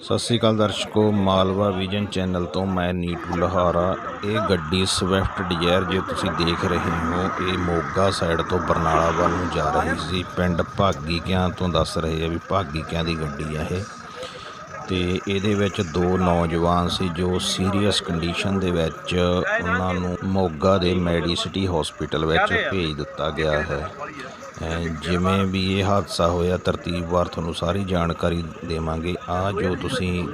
ਸਤਿ ਸ੍ਰੀ ਅਕਾਲ ਦਰਸ਼ਕੋ, ਮਾਲਵਾ ਵਿਜਨ ਚੈਨਲ ਤੋਂ ਮੈਂ ਨੀਟੂ ਲਹਾਰਾ। ਇਹ ਗੱਡੀ ਸਵਿਫਟ ਡਿਜ਼ਾਇਰ ਜੇ ਤੁਸੀਂ ਦੇਖ ਰਹੇ ਹੋ, ਇਹ ਮੋਗਾ ਸਾਈਡ ਤੋਂ ਬਰਨਾਲਾ ਵੱਲ ਨੂੰ ਜਾ ਰਹੀ ਸੀ। ਪਿੰਡ ਭਾਗੀ ਕਿਆਂ ਤੋਂ ਦੱਸ ਰਹੇ ਆ ਵੀ ਭਾਗੀ ਕਿਆਂ ਦੀ ਗੱਡੀ ਆ ਇਹ। ਤੇ ਇਹਦੇ ਵਿੱਚ ਦੋ ਨੌਜਵਾਨ ਸੀ ਜੋ ਸੀਰੀਅਸ ਕੰਡੀਸ਼ਨ ਦੇ ਵਿੱਚ ਉਹਨਾਂ ਨੂੰ ਮੋਗਾ ਦੇ ਮੈਡੀਸਿਟੀ ਹਸਪੀਟਲ ਵਿੱਚ ਭੇਜ ਦਿੱਤਾ ਗਿਆ ਹੈ। ਜਿਵੇਂ ਵੀ ਇਹ ਹਾਦਸਾ ਹੋਇਆ ਤਰਤੀਬਵਾਰ ਤੁਹਾਨੂੰ ਸਾਰੀ ਜਾਣਕਾਰੀ ਦੇਵਾਂਗੇ। ਆ ਜੋ ਤੁਸੀਂ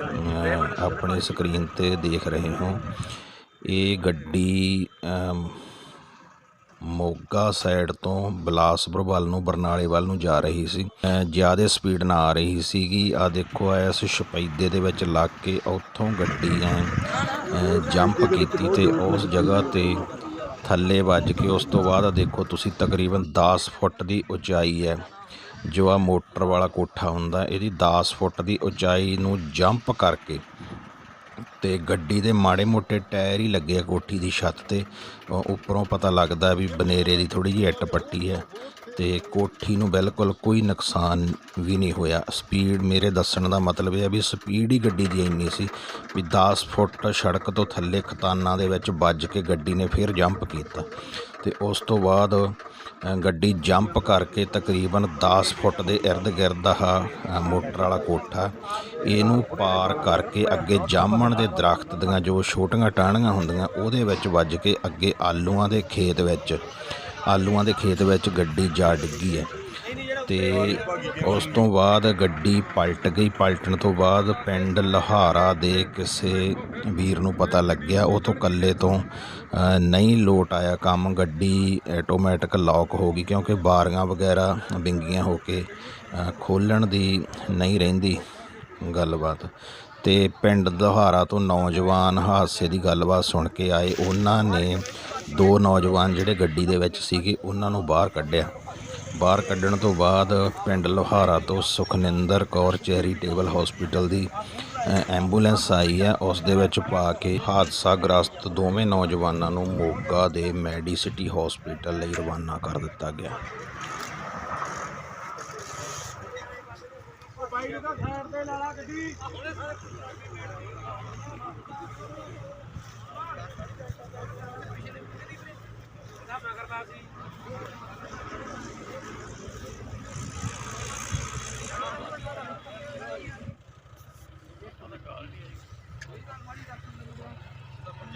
ਆਪਣੀ ਸਕਰੀਨ ਤੇ ਦੇਖ ਰਹੇ ਹੋ, ਇਹ ਗੱਡੀ ਮੋਗਾ ਸਾਈਡ ਤੋਂ ਬਿਲਾਸਪੁਰ ਵੱਲ ਨੂੰ, ਬਰਨਾਲੇ ਵੱਲ ਨੂੰ ਜਾ ਰਹੀ ਸੀ। ਜ਼ਿਆਦਾ ਸਪੀਡ ਨਾਲ ਆ ਰਹੀ ਸੀਗੀ। ਆ ਦੇਖੋ ਐਸ ਛਪੈਦੇ ਦੇ ਵਿੱਚ ਲੱਗ ਕੇ ਉੱਥੋਂ ਗੱਡੀ ਐ ਜੰਪ ਕੀਤੀ ਤੇ ਉਸ ਜਗ੍ਹਾ ਤੇ ਥੱਲੇ ਵੱਜ ਕੇ ਉਸ ਤੋਂ ਬਾਅਦ ਆ ਦੇਖੋ, ਤੁਸੀਂ ਤਕਰੀਬਨ 10 ਫੁੱਟ ਦੀ ਉਚਾਈ ਹੈ ਜੋ ਆ ਮੋਟਰ ਵਾਲਾ ਕੋਠਾ ਹੁੰਦਾ, ਇਹਦੀ 10 ਫੁੱਟ ਦੀ ਉਚਾਈ ਨੂੰ ਜੰਪ ਕਰਕੇ ਤੇ ਗੱਡੀ ਦੇ ਮਾੜੇ ਮੋਟੇ ਟਾਇਰ ਹੀ ਲੱਗੇ ਆ ਕੋਠੀ ਦੀ ਛੱਤ ਤੇ। ਉਹ ਉੱਪਰੋਂ ਪਤਾ ਲੱਗਦਾ ਵੀ ਬਨੇਰੇ ਦੀ ਥੋੜੀ ਜਿਹੀ ਇੱਟ ਪੱਟੀ ਹੈ। ਤੇ ਕੋਠੀ ਨੂੰ ਬਿਲਕੁਲ ਕੋਈ ਨੁਕਸਾਨ ਵੀ ਨਹੀਂ ਹੋਇਆ। ਸਪੀਡ ਮੇਰੇ ਦੱਸਣ ਦਾ ਮਤਲਬ ਇਹ ਹੈ ਵੀ ਸਪੀਡ ਹੀ ਗੱਡੀ ਦੀ ਇੰਨੀ ਸੀ ਵੀ 10 ਫੁੱਟ ਸੜਕ ਤੋਂ ਥੱਲੇ ਖਤਾਨਾਂ ਦੇ ਵਿੱਚ ਵੱਜ ਕੇ ਗੱਡੀ ਨੇ ਫਿਰ ਜੰਪ ਕੀਤਾ। ਤੇ ਉਸ ਤੋਂ ਬਾਅਦ ਗੱਡੀ ਜੰਪ ਕਰਕੇ ਤਕਰੀਬਨ 10 ਫੁੱਟ ਦੇ ਇਰਦ ਗਿਰਦ ਆਹ ਮੋਟਰ ਵਾਲਾ ਕੋਠਾ, ਇਹਨੂੰ ਪਾਰ ਕਰਕੇ ਅੱਗੇ ਜਾਮਣ ਦੇ ਦਰਖਤ ਦੀਆਂ ਜੋ ਛੋਟੀਆਂ ਟਾਹਣੀਆਂ ਹੁੰਦੀਆਂ, ਉਹਦੇ ਵਿੱਚ ਵੱਜ ਕੇ ਅੱਗੇ ਆਲੂਆਂ ਦੇ ਖੇਤ ਵਿੱਚ ਆਲੂਆਂ ਦੇ ਖੇਤ ਵਿੱਚ ਗੱਡੀ ਜਾ ਡਿੱਗੀ ਹੈ ਤੇ ਉਸ ਤੋਂ ਬਾਅਦ ਗੱਡੀ ਪਲਟ ਗਈ। ਪਲਟਣ ਤੋਂ ਬਾਅਦ ਪਿੰਡ ਲਹਾਰਾ ਦੇ ਕਿਸੇ ਵੀਰ ਨੂੰ ਪਤਾ ਲੱਗਿਆ, ਉਹ ਤੋਂ ਕੱਲੇ ਤੋਂ ਨਹੀਂ ਲੋਟ ਆਇਆ ਕੰਮ। ਗੱਡੀ ਆਟੋਮੈਟਿਕ ਲੌਕ ਹੋ ਗਈ ਕਿਉਂਕਿ ਬਾਰੀਆਂ ਵਗੈਰਾ ਵਿੰਗੀਆਂ ਹੋ ਕੇ ਖੋਲਣ ਦੀ ਨਹੀਂ ਰਹਿੰਦੀ ਗੱਲਬਾਤ। ਤੇ ਪਿੰਡ ਦਹਾਰਾ ਤੋਂ ਨੌਜਵਾਨ ਹਾਦਸੇ ਦੀ ਗੱਲਬਾਤ ਸੁਣ ਕੇ ਆਏ। ਉਹਨਾਂ ਨੇ ਦੋ ਨੌਜਵਾਨ ਜਿਹੜੇ ਗੱਡੀ ਦੇ ਵਿੱਚ ਸੀਗੇ, ਉਹਨਾਂ ਨੂੰ ਬਾਹਰ ਕੱਢਿਆ। ਬਾਹਰ ਕੱਢਣ ਤੋਂ ਬਾਅਦ ਪਿੰਡ ਲੋਹਾਰਾ ਤੋਂ ਸੁਖਨਿੰਦਰ ਕੌਰ ਚੈਰੀਟੇਬਲ ਹਸਪੀਟਲ ਦੀ ਐਂਬੂਲੈਂਸ ਆਈ ਹੈ। ਉਸ ਦੇ ਵਿੱਚ ਪਾ ਕੇ ਹਾਦਸਾ ਗ੍ਰਸਤ ਦੋਵੇਂ ਨੌਜਵਾਨਾਂ ਨੂੰ ਮੋਗਾ ਦੇ ਮੈਡੀਸਿਟੀ ਹਸਪੀਟਲ ਲਈ ਰਵਾਨਾ ਕਰ ਦਿੱਤਾ ਗਿਆ।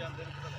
ਜਾਂਦੇ ਨੇ